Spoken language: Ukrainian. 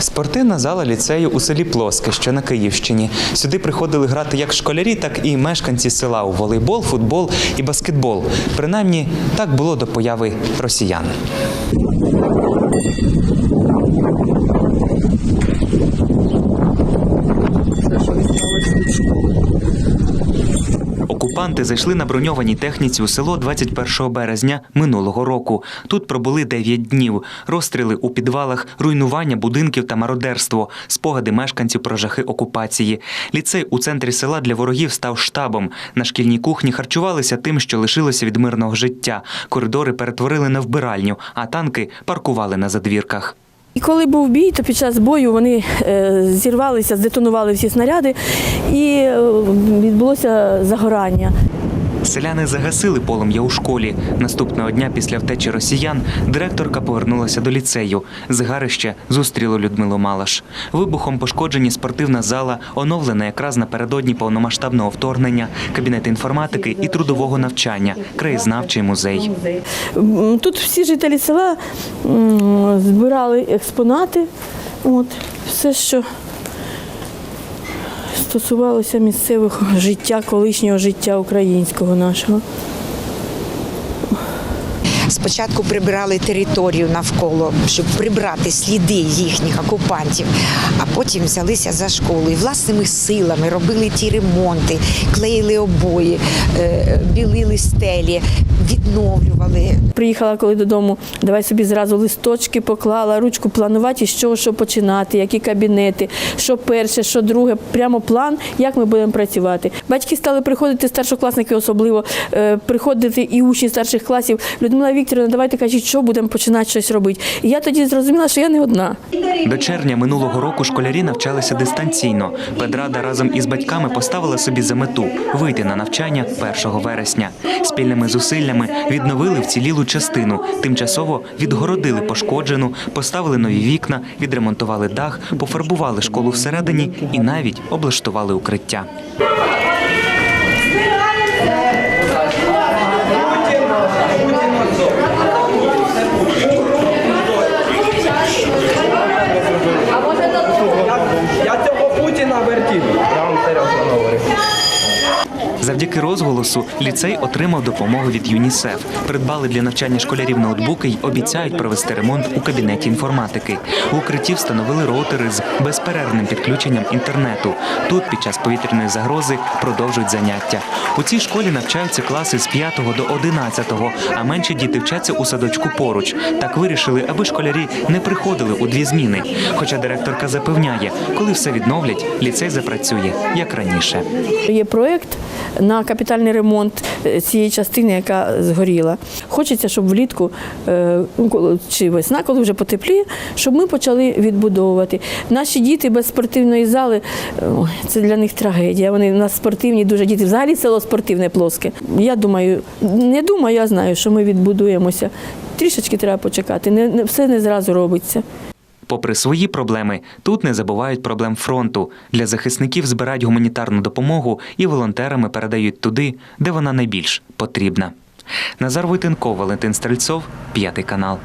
Спортивна зала ліцею у селі Плоске, що на Київщині. Сюди приходили грати як школярі, так і мешканці села у волейбол, футбол і баскетбол. Принаймні, так було до появи росіян. Окупанти зайшли на броньованій техніці у село 21 березня минулого року. Тут пробули 9 днів. Розстріли у підвалах, руйнування будинків та мародерство, спогади мешканців про жахи окупації. Ліцей у центрі села для ворогів став штабом. На шкільній кухні харчувалися тим, що лишилося від мирного життя. Коридори перетворили на вбиральню, а танки паркували на задвірках. І коли був бій, то під час бою вони е, зірвалися, здетонували всі снаряди і е, відбулося загорання. Селяни загасили полум'я у школі. Наступного дня після втечі росіян директорка повернулася до ліцею. Згарище зустріло Людмилу Малаш. Вибухом пошкоджені спортивна зала, оновлена якраз напередодні повномасштабного вторгнення, кабінет інформатики і трудового навчання, краєзнавчий музей. Тут всі жителі села збирали експонати. От, все, що стосувалося місцевого життя, колишнього життя українського нашого. Спочатку прибирали територію навколо, щоб прибрати сліди їхніх окупантів, а потім взялися за школу і власними силами робили ті ремонти, клеїли обої, е, білили стелі, відновлювали. Приїхала коли додому, давай собі зразу листочки поклала, ручку планувати, з чого що починати, які кабінети, що перше, що друге, прямо план, як ми будемо працювати. Батьки стали приходити, старшокласники особливо, е, приходити і учні старших класів. Людмила Вікторівна, давайте кажіть, що будемо починати щось робити. І я тоді зрозуміла, що я не одна. До червня минулого року школярі навчалися дистанційно. Педрада разом із батьками поставила собі за мету вийти на навчання 1 вересня. Спільними зусиллями відновили вцілілу частину, тимчасово відгородили пошкоджену, поставили нові вікна, відремонтували дах, пофарбували школу всередині і навіть облаштували укриття. Завдяки розголосу ліцей отримав допомогу від ЮНІСЕФ. Придбали для навчання школярів ноутбуки й обіцяють провести ремонт у кабінеті інформатики. У укритті встановили роутери з безперервним підключенням інтернету. Тут під час повітряної загрози продовжують заняття. У цій школі навчаються класи з 5 до 11, а менші діти вчаться у садочку поруч. Так вирішили, аби школярі не приходили у дві зміни. Хоча директорка запевняє, коли все відновлять, ліцей запрацює як раніше. Є проєкт на капітальний ремонт е, цієї частини, яка згоріла. Хочеться, щоб влітку е, ну, чи весна, коли вже потепліє, щоб ми почали відбудовувати. Наші діти без спортивної зали е, це для них трагедія. Вони у нас спортивні, дуже діти. Взагалі село спортивне плоске. Я думаю, не думаю, я знаю, що ми відбудуємося. Трішечки треба почекати. Не, не все не зразу робиться. Попри свої проблеми, тут не забувають проблем фронту. Для захисників збирають гуманітарну допомогу і волонтерами передають туди, де вона найбільш потрібна. Назар Войтенко, Валентин Стрельцов, п'ятий канал.